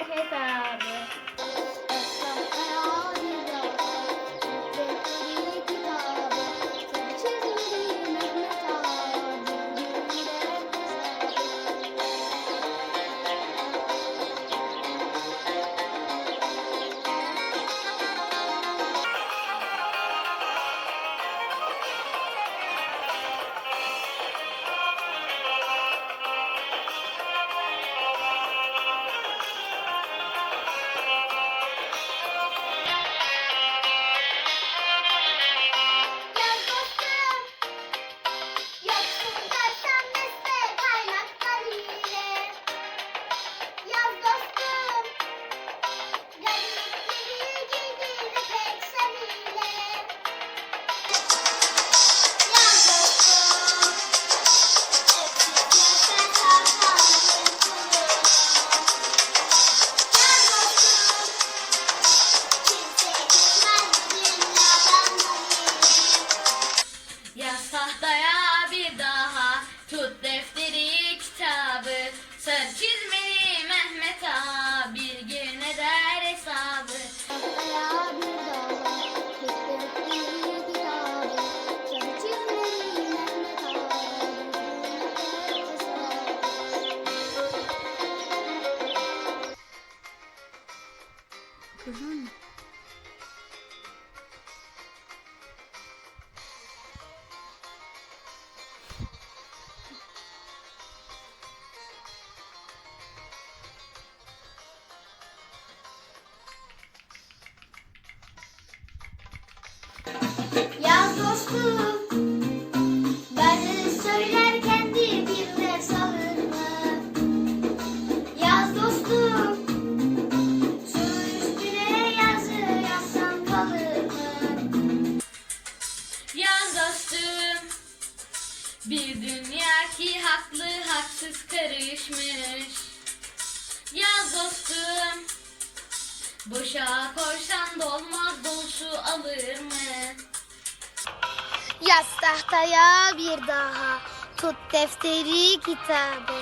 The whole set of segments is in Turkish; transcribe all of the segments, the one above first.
Herkese Güzel? sensiz karışmış. Yaz dostum Boşa korsan dolmaz dolsu alır mı? Yaz tahtaya bir daha Tut defteri kitabı.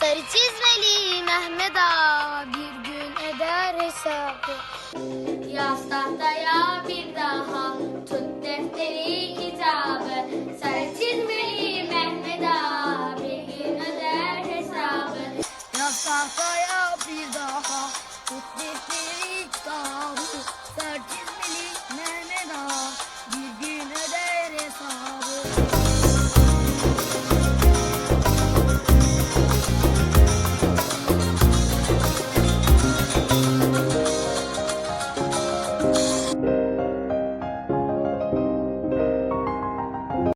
Sarı çizmeli Mehmet Ağa Bir gün eder hesabı. Yaz tahtaya bir daha Kankaya bir daha Kutlefilik daha Sertizmeli Mehmet Ağa. Bir gün öder hesabı.